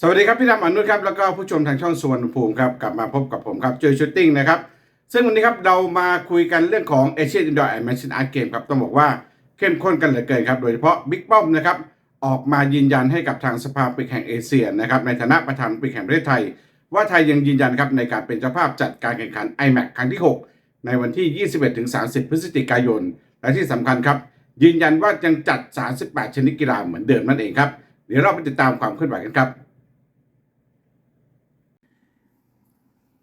สวัสดีครับพี่ดำอนุครับแล้วก็ผู้ชมทางช่องสวรรณภูมิครับกลับมาพบกับผมครับเจอชูตติ้งนะครับซึ่งวันนี้ครับเรามาคุยกันเรื่องของเอเชียนอินดอร์แอนด์แมชชีนอาร์เกมครับต้องบอกว่าเข้มข้นกันเหลือเกินครับโดยเฉพาะบิ๊กป้อมนะครับออกมายืนยันให้กับทางสภาปิกแห่งเอเชียนะครับในฐานะประธานปิกแห่งประเทศไทย ว่าไทยยังยืนยันครับในการเป็นเจ้าภาพจัดการแข่งขัน iMac ครั้งที่ 6 ในวันที่ 21-30 พฤศจิกายน และที่สำคัญครับยืนยันว่ายังจัด 38 ชนิดกีฬาเหมือนเดิมนั่นเองครับเดี๋ยวเราไปติดตามความเคลื่อนไหวกันครับ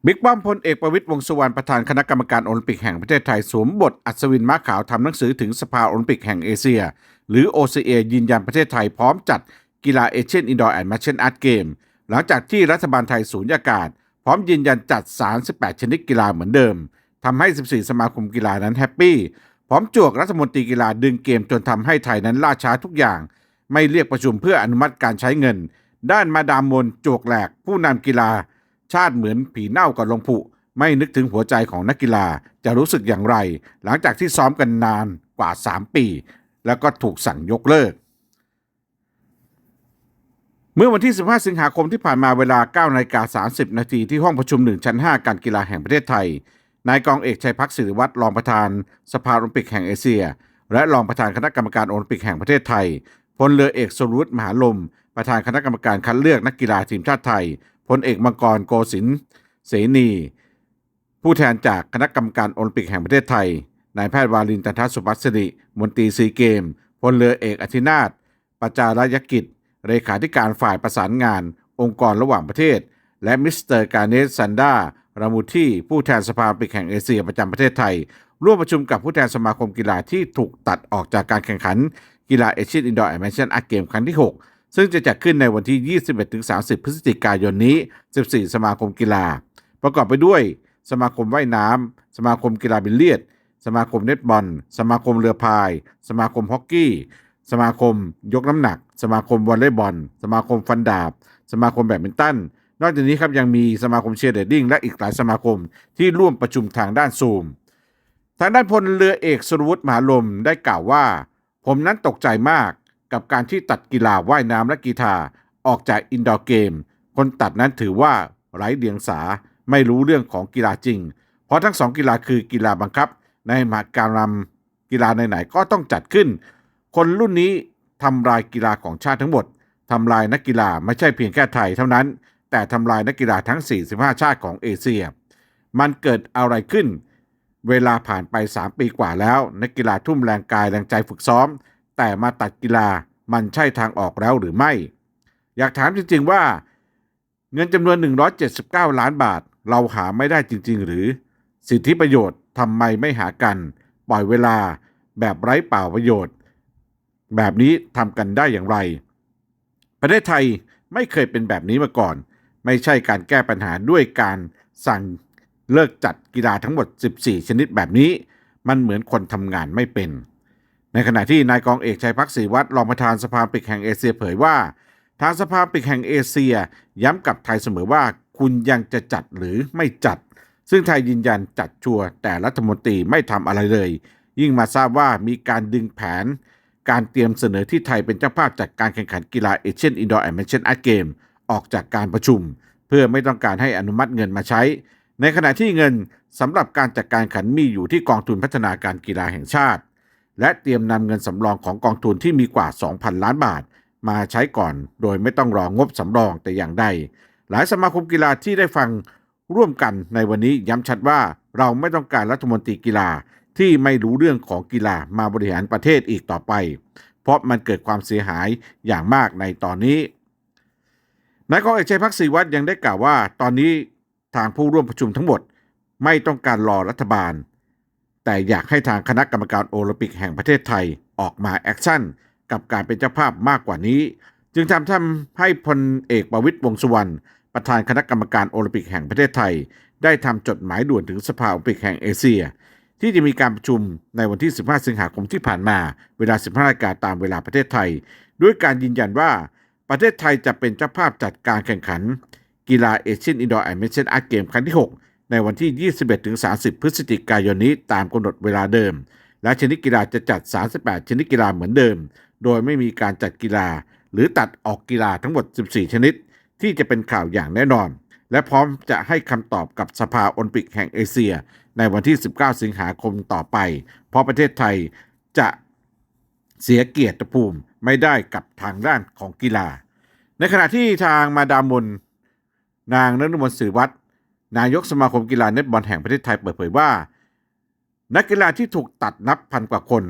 บิ๊กป้อมพลเอกประวิตยวงสุวรรณประธานคณะกรรมการโอลิมปิกแห่งประเทศไทยสวมบทอัศวินม้าขาวทำหนังสือถึงสภาโอลิมปิกแห่งเอเชีย หรือ OCA ยืนยันประเทศไทยพร้อมจัดกีฬาเอเชียนอินดอร์แอนด์มชเชนอาร์ตเกมหลังจากที่รัฐบาลไทยสูญญากาศ พร้อมยืนยันจัด 38 ชนิดกีฬาเหมือนเดิมทำให้ 14 สมาคมกีฬานั้นแฮปปี้พร้อมจวกรัฐมนตรีกีฬาดึงเกมจนทำให้ไทยนั้นล่าช้าทุกอย่าง ไม่เรียกประชุมเพื่ออนุมัติการใช้เงิน ด้านมาดามมนจวกแหลกผู้นำกีฬา ชาติเหมือนผีเน่ากับลงผุ ไม่นึกถึงหัวใจของนักกีฬาจะรู้สึกอย่างไร หลังจากที่ซ้อมกันนานกว่า 3 ปี แล้วก็ถูกสั่งยกเลิก เมื่อวันที่ 15 สิงหาคมที่ผ่านมาเวลา9นาฬิกา30 นาทีที่ห้องประชุม 1 ชั้น 5 การกีฬาแห่งประเทศไทย นายกองเอกชัยพักศิริวัตรรองประธาน สภาโอลิมปิกแห่งเอเชีย และรองประธานคณะกรรมการโอลิมปิกแห่งประเทศไทยพลเรือเอกสรุตมหาลม ประธานคณะกรรมการคัดเลือกนักกีฬาทีมชาติไทย พลเอกมังกรโกศินทร์เสนี ผู้แทนจากคณะกรรมการโอลิมปิกแห่งประเทศไทย นายแพทย์วาลินตันทสุภัสริมนตรีซีเกม พลเรือเอกอธินาถปจารยกิจ เลขาธิการฝ่ายประสานงาน องค์กรระหว่างประเทศ และมิสเตอร์การเนสซันดารามูที่ผู้แทนสภาโอลิมปิกแห่งเอเชียประจำประเทศไทย ร่วมประชุมกับผู้แทนสมาคมกีฬาที่ถูกตัดออกจากการแข่งขันกีฬาเอเชียนอินดอร์แอมเชียนอาร์เกมครั้งที่ 6 ซึ่งจะจัดขึ้นในวันที่ 21-30 พฤศจิกายนนี้ 14 สมาคมกีฬา ประกอบไปด้วย สมาคมว่ายน้ำ สมาคมกีฬาบิลเลียด สมาคมเน็ตบอล สมาคมเรือพาย สมาคมฮอกกี้ สมาคมยกน้ำหนัก สมาคมวอลเลย์บอล สมาคมฟันดาบ สมาคมแบดมินตัน นอกจากนี้ครับยังมีสมาคมเชียร์เดดดิ้งและอีกหลายสมาคมที่ร่วมประชุมทางด้านซูม ทางด้านพลเรือเอกสรวุฒิมหาลมได้กล่าวว่า ผมนั้นตกใจมาก กับการที่ตัดกีฬาว่ายน้ำและกีฬาออกจากอินดอร์เกม คนตัดนั้นถือว่าไร้เดียงสาไม่รู้เรื่องของกีฬาจริง เพราะทั้งสองกีฬาคือกีฬาบังคับ ในมหากรรมกีฬาไหนๆก็ต้องจัดขึ้น คนรุ่นนี้ทำลายกีฬาของชาติทั้งหมดทำลายนักกีฬาไม่ใช่เพียงแค่ไทยเท่านั้น แต่ทำลายนักกีฬาทั้ง 45 ชาติของเอเชีย มันเกิดอะไรขึ้น เวลาผ่านไป 3 ปีกว่าแล้ว นักกีฬาทุ่มแรงกายแรงใจฝึกซ้อม แต่มาตัดกีฬามันใช่ทางออกแล้วหรือไม่ อยากถามจริงๆว่า เงินจำนวน 179 ล้านบาท เราหาไม่ได้จริง ๆ หรือ สิทธิประโยชน์ทำไมไม่หากัน ปล่อยเวลาแบบไร้เปล่าประโยชน์ แบบนี้ทำกันได้อย่างไร ประเทศไทยไม่เคยเป็นแบบนี้มาก่อน ไม่ใช่การแก้ปัญหาด้วยการสั่งเลิกจัดกีฬาทั้งหมด 14 ชนิดแบบนี้ มันเหมือนคนทำงานไม่เป็น ในขณะที่นายกองเอกชัยพักศรีวัฒน์รองประธานสภาปิกแห่งเอเชียเผยว่า ทางสภาปิกแห่งเอเชีย ย้ำกับไทยเสมอว่าคุณยังจะจัดหรือไม่จัด ซึ่งไทยยืนยันจัดชัวร์แต่รัฐมนตรีไม่ทำอะไรเลย ยิ่งมาทราบว่ามีการดึงแผน การเตรียมเสนอที่ไทยเป็นเจ้าภาพจัดการแข่งขันกีฬาเอเชียนอินดอร์แอนด์แมชเชนอาร์เกมออกจากการประชุม เพื่อไม่ต้องการให้อนุมัติเงินมาใช้ ในขณะที่เงินสำหรับการจัดการแข่งขันมีอยู่ที่กองทุนพัฒนาการกีฬาแห่งชาติ และเตรียมนำเงินสำรองของกองทุนที่มีกว่า 2,000 ล้านบาท มาใช้ก่อนโดยไม่ต้องรองบสำรองแต่อย่างใด หลายสมาคมกีฬาที่ได้ฟังร่วมกันในวันนี้ย้ำชัดว่าเราไม่ต้องการรัฐมนตรีกีฬาที่ไม่รู้เรื่องของกีฬามาบริหารประเทศอีกต่อไป เพราะมันเกิดความเสียหายอย่างมากในตอนนี้นายกองเอกชัยพักศรีวัฒน์ยังได้กล่าวว่า ตอนนี้ทางผู้ร่วมประชุมทั้งหมด ไม่ต้องการรอรัฐบาล แต่อยากให้ทางคณะกรรมการโอลิมปิกแห่งประเทศไทยออกมาแอคชั่น กับการเป็นเจ้าภาพมากกว่านี้ จึงทำทำให้พลเอกประวิตยวงษ์สุวรรณประธานคณะกรรมการโอลิมปิกแห่งประเทศไทย ได้ทำจดหมายด่วนถึงสภาโอลิมปิกแห่งเอเชีย ที่จะมีการประชุมในวันที่ 15 สิงหาคมที่ผ่านมา เวลา 15นาฬิกาตามเวลาประเทศไทย ด้วยการยืนยันว่าประเทศไทยจะเป็นเจ้าภาพจัดการแข่งขัน กีฬาเอเชียนอินดอร์แอนด์แมชเชนอาร์เกมครั้งที่ 6 ในวันที่ 21-30 พฤศจิกายนนี้ตามกำหนดเวลาเดิม และชนิดกีฬาจะจัด 38 ชนิดกีฬาเหมือนเดิม โดยไม่มีการจัดกีฬา หรือตัดออกกีฬาทั้งหมด 14 ชนิด ที่จะเป็นข่าวอย่างแน่นอน และพร้อมจะให้คำตอบกับสภาโอลิมปิกแห่งเอเชีย ในวันที่ 19 สิงหาคมต่อไป เพราะประเทศไทยจะเสียเกียรติภูมิไม่ได้กับทางด้านของกีฬา ในขณะที่ทางมาดามมนนางนฤมลสื่อวัฒน์ นายกสมาคมกีฬาเน็ตบอลแห่งประเทศไทยเปิดเผยว่า นักกีฬาที่ถูกตัดนับพันกว่าคน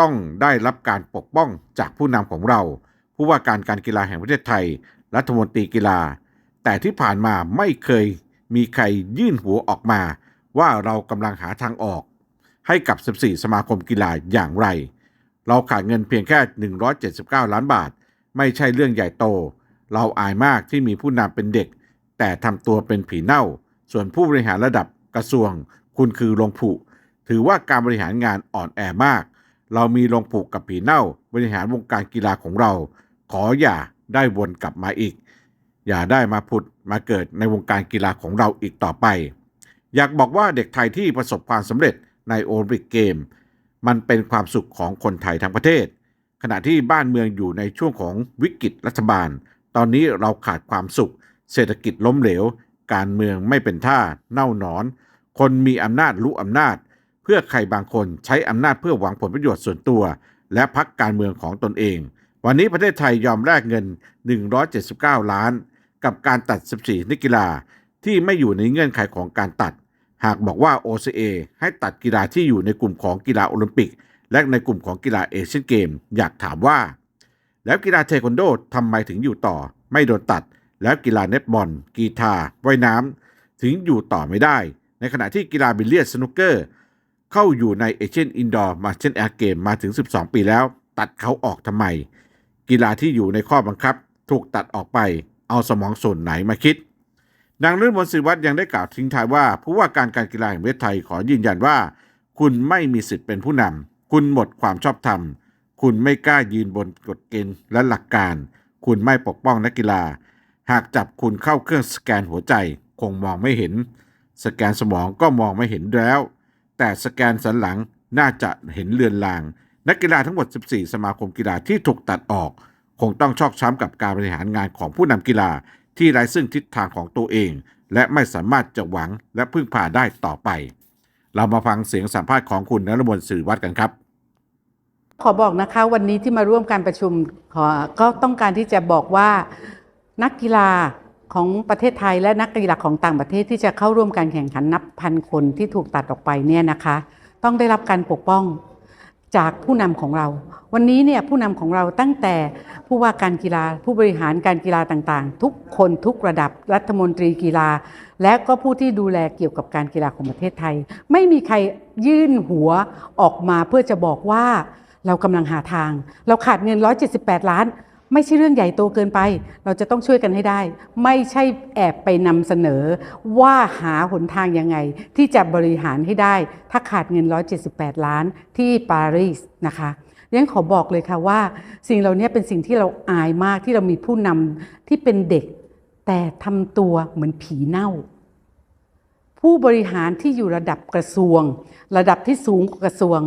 ต้องได้รับการปกป้องจากผู้นำของเรา ผู้ว่าการการกีฬาแห่งประเทศไทย รัฐมนตรีกีฬา แต่ที่ผ่านมาไม่เคยมีใครยื่นหัวออกมา ว่าเรากำลังหาทางออก ให้กับ 14 สมาคมกีฬาอย่างไร เราขาดเงินเพียงแค่ 179 ล้านบาท ไม่ใช่เรื่องใหญ่โต เราอายมากที่มีผู้นำเป็นเด็ก แต่ทำตัวเป็นผีเน่า ส่วนผู้บริหารระดับกระทรวง คุณคือลงผุถือว่าการบริหารงานอ่อนแอมาก เรามีลงผูกกับผีเน่า บริหารวงการกีฬาของเรา ขออย่าได้วนกลับมาอีก อย่าได้มาผุดมาเกิดในวงการกีฬาของเราอีกต่อไป อยากบอกว่าเด็กไทยที่ประสบความสำเร็จในโอลิมปิกเกม มันเป็นความสุขของคนไทยทั้งประเทศ ขณะที่บ้านเมืองอยู่ในช่วงของวิกฤตรัฐบาล ตอนนี้เราขาดความสุข เศรษฐกิจล้มเหลว การเมืองไม่เป็นท่า เน่าหนอน คนมีอำนาจรู้อำนาจ เพื่อใครบางคนใช้อำนาจเพื่อหวังผลประโยชน์ส่วนตัว และพักการเมืองของตนเอง วันนี้ประเทศไทยยอมแลกเงิน 179 ล้าน กับการตัด 14 นักกีฬาที่ไม่อยู่ในเงื่อนไขของการตัด หากบอกว่า OCA ให้ตัดกีฬาที่อยู่ในกลุ่มของกีฬาโอลิมปิก และในกลุ่มของกีฬาเอเชียนเกม อยากถามว่า แล้วกีฬาเทควันโดทำไมถึงอยู่ต่อ ไม่โดนตัด แล้วกีฬาเน็ตบอล กีฬาว่ายน้ำถึงอยู่ต่อไม่ได้ ในขณะที่กีฬาบิลเลียดสนุกเกอร์ เข้าอยู่ในเอเชียนอินดอร์มาเช่นแอร์เกมมาถึง 12 ปีแล้ว ตัดเขาออกทำไม กีฬาที่อยู่ในข้อบังคับ ถูกตัดออกไปเอาสมองส่วนไหนมาคิดนางฤมลศิริวัฒน์ยังได้กล่าวทิ้งท้ายว่า ผู้ว่าการการกีฬาแห่งประเทศไทยขอยืนยันว่า คุณไม่มีสิทธิ์เป็นผู้นำคุณหมดความชอบธรรม คุณไม่กล้ายืนบนกฎเกณฑ์และหลักการ คุณไม่ปกป้องนักกีฬา หากจับคุณเข้าเครื่องสแกนหัวใจคงมองไม่เห็น สแกนสมองก็มองไม่เห็นแล้ว แต่สแกนสันหลังน่าจะเห็นเลือนลาง นักกีฬาทั้งหมด 14 สมาคมกีฬาที่ถูกตัดออก คงต้องชอกช้ำกับการบริหารงานของผู้นำกีฬาที่ไร้ซึ่งทิศทางของตัวเอง และไม่สามารถจะหวังและพึ่งพาได้ต่อไป เรามาฟังเสียงสัมภาษณ์ของคุณนรมนสื่อวัดกันครับขอบอกนะคะวันนี้ที่มาร่วมการประชุมขอก็ต้องการที่จะบอกว่า นักกีฬาของประเทศไทยและนักกีฬาของต่างประเทศที่จะเข้าร่วมการแข่งขันนับพันคนที่ถูกตัดออกไปเนี่ยนะคะ ต้องได้รับการปกป้องจากผู้นำของเรา วันนี้เนี่ยผู้นำของเราตั้งแต่ผู้ว่าการกีฬาผู้บริหารการกีฬาต่างๆ ทุกคนทุกระดับรัฐมนตรีกีฬา และก็ผู้ที่ดูแลเกี่ยวกับการกีฬาของประเทศไทย ไม่มีใครยื่นหัวออกมาเพื่อจะบอกว่าเรากำลังหาทาง เราขาดเงิน 178 ล้าน ไม่ใช่เรื่องใหญ่โตเกินไป เราจะต้องช่วยกันให้ได้ ไม่ใช่แอบไปนำเสนอ ว่าหาหนทางยังไง ที่จะบริหารให้ได้ ถ้าขาดเงิน 178 ล้านที่ปารีสนะคะยังขอบอกเลยค่ะว่า สิ่งเหล่านี้เป็นสิ่งที่เราอายมากที่เรามีผู้นำที่เป็นเด็ก แต่ทำตัวเหมือนผีเน่า ผู้บริหารที่อยู่ระดับกระทรวง ระดับที่สูงกว่ากระทรวง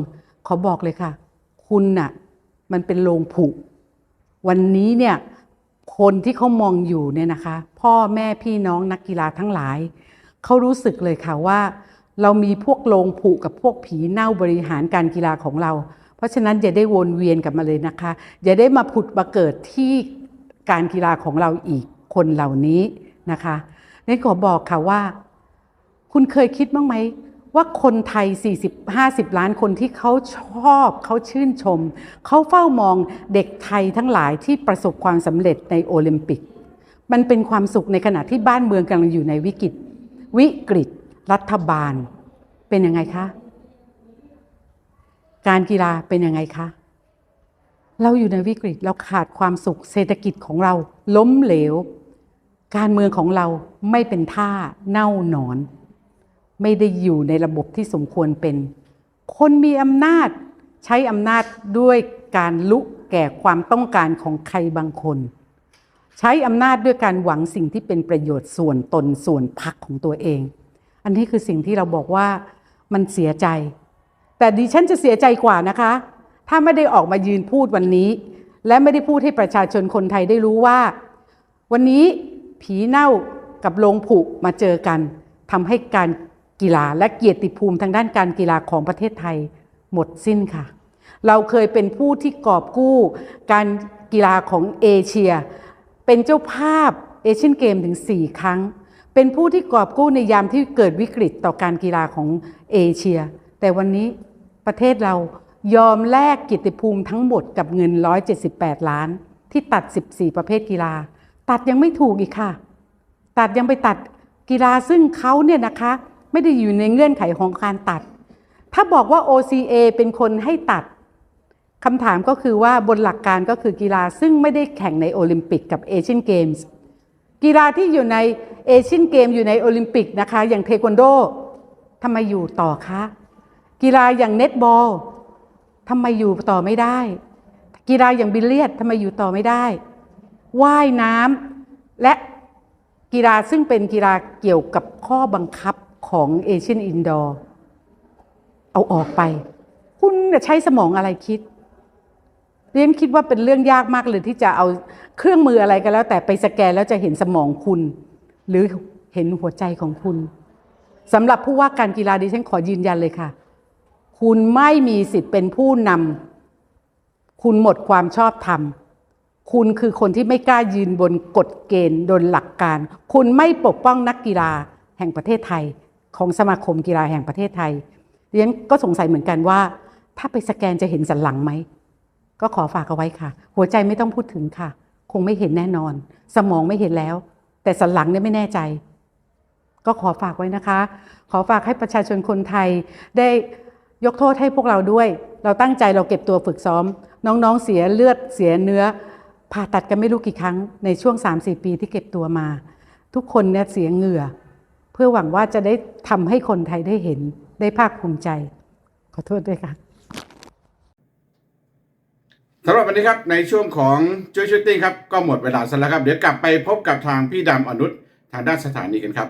ขอบอกเลยค่ะ คุณน่ะมันเป็นโลงผุ วันนี้เนี่ยคนที่เขามองอยู่เนี่ยนะคะ พ่อแม่พี่น้องนักกีฬาทั้งหลาย เขารู้สึกเลยค่ะว่า เรามีพวกโลงผุกับพวกผีเน่าบริหารการกีฬาของเรา เพราะฉะนั้นอย่าได้วนเวียนกลับมาเลยนะคะ อย่าได้มาผุดมาเกิดที่การกีฬาของเราอีกคนเหล่านี้นะคะนี่ขอบอกค่ะว่า คุณเคยคิดบ้างไหม ว่าคนไทย 40-50 ล้านคนที่เขาชอบเขาชื่นชม เขาเฝ้ามองเด็กไทยทั้งหลายที่ประสบความสำเร็จในโอลิมปิก มันเป็นความสุขในขณะที่บ้านเมืองกำลังอยู่ในวิกฤต วิกฤต รัฐบาล เป็นยังไงคะ การกีฬาเป็นยังไงคะ เราอยู่ในวิกฤตเราขาดความสุขเศรษฐกิจของเราล้มเหลว การเมืองของเราไม่เป็นท่าเน่าหนอน ไม่ได้อยู่ในระบบที่สมควรเป็น คนมีอำนาจใช้อำนาจด้วยการลุกแก่ความต้องการของใครบางคน ใช้อำนาจด้วยการหวังสิ่งที่เป็นประโยชน์ส่วนตนส่วนพรรคของตัวเอง อันนี้คือสิ่งที่เราบอกว่ามันเสียใจ แต่ดิฉันจะเสียใจกว่านะคะ ถ้าไม่ได้ออกมายืนพูดวันนี้ และไม่ได้พูดให้ประชาชนคนไทยได้รู้ว่า วันนี้ผีเน่ากับโลงผุมาเจอกันทำให้การ กีฬาและเกียรติภูมิทางด้านการกีฬาของประเทศไทยหมดสิ้นค่ะ เราเคยเป็นผู้ที่กอบกู้การกีฬาของเอเชีย เป็นเจ้าภาพเอเชียนเกมถึง 4 ครั้ง เป็นผู้ที่กอบกู้ในยามที่เกิดวิกฤตต่อการกีฬาของเอเชีย แต่วันนี้ประเทศเรายอมแลกกิตติภูมิทั้งหมดกับเงิน 178 ล้าน ที่ตัด 14 ประเภทกีฬา ตัดยังไม่ถูกอีกค่ะ ตัดยังไปตัดกีฬาซึ่งเขาเนี่ยนะคะ ไม่ได้อยู่ในเงื่อนไขของการตัด ถ้าบอกว่า OCA เป็นคนให้ตัดคำถามก็คือว่าบนหลักการก็คือกีฬาซึ่งไม่ได้แข่งในโอลิมปิกกับเอเชียนเกมส์กีฬาที่อยู่ในเอเชียนเกมอยู่ในโอลิมปิกนะคะ อย่างเทควันโดทำไมอยู่ต่อคะ กีฬาอย่างเน็ตบอลทำไมอยู่ต่อไม่ได้ กีฬาอย่างบิลเลียดทำไมอยู่ต่อไม่ได้ว่ายน้ำและกีฬาซึ่งเป็นกีฬาเกี่ยวกับข้อบังคับ ของเอเชียนอินดอร์เอาออกไป คุณจะใช้สมองอะไรคิดเรียนคิดว่าเป็นเรื่องยากมากเลยที่จะเอาเครื่องมืออะไรก็แล้ว แต่ไปสแกนแล้วจะเห็นสมองคุณ หรือเห็นหัวใจของคุณสำหรับผู้ว่าการกีฬาดิฉันขอยืนยันเลยค่ะ คุณไม่มีสิทธิ์เป็นผู้นำคุณหมดความชอบธรรมคุณคือคนที่ไม่กล้ายืนบนกฎเกณฑ์บนหลักการ คุณไม่ปกป้องนักกีฬาแห่งประเทศไทย ของสมาคมกีฬาแห่งประเทศไทยเรียนก็สงสัยเหมือนกันว่า ถ้าไปสแกนจะเห็นสันหลังไหม ก็ขอฝากเอาไว้ค่ะ หัวใจไม่ต้องพูดถึงค่ะ คงไม่เห็นแน่นอน สมองไม่เห็นแล้ว แต่สันหลังเนี่ยไม่แน่ใจ ก็ขอฝากไว้นะคะ ขอฝากให้ประชาชนคนไทยได้ยกโทษให้พวกเราด้วย เราตั้งใจเราเก็บตัวฝึกซ้อม น้องๆเสียเลือดเสียเนื้อ ผ่าตัดกันไม่รู้กี่ครั้งในช่วง 3-4 ปีที่เก็บตัวมา ทุกคนเนี่ยเสียเหงื่อ พื่อหวังว่าจะได้ทำให้คนไทยได้เห็นได้ภาคภูมิใจ ขอโทษด้วยค่ะสำหรับวันนี้ครับ ในช่วงของจุยชูตติ้งครับ ก็หมดเวลาซะแล้วครับ เดี๋ยวกลับไปพบกับทางพี่ดำอนุชทางด้านสถานีกันครับ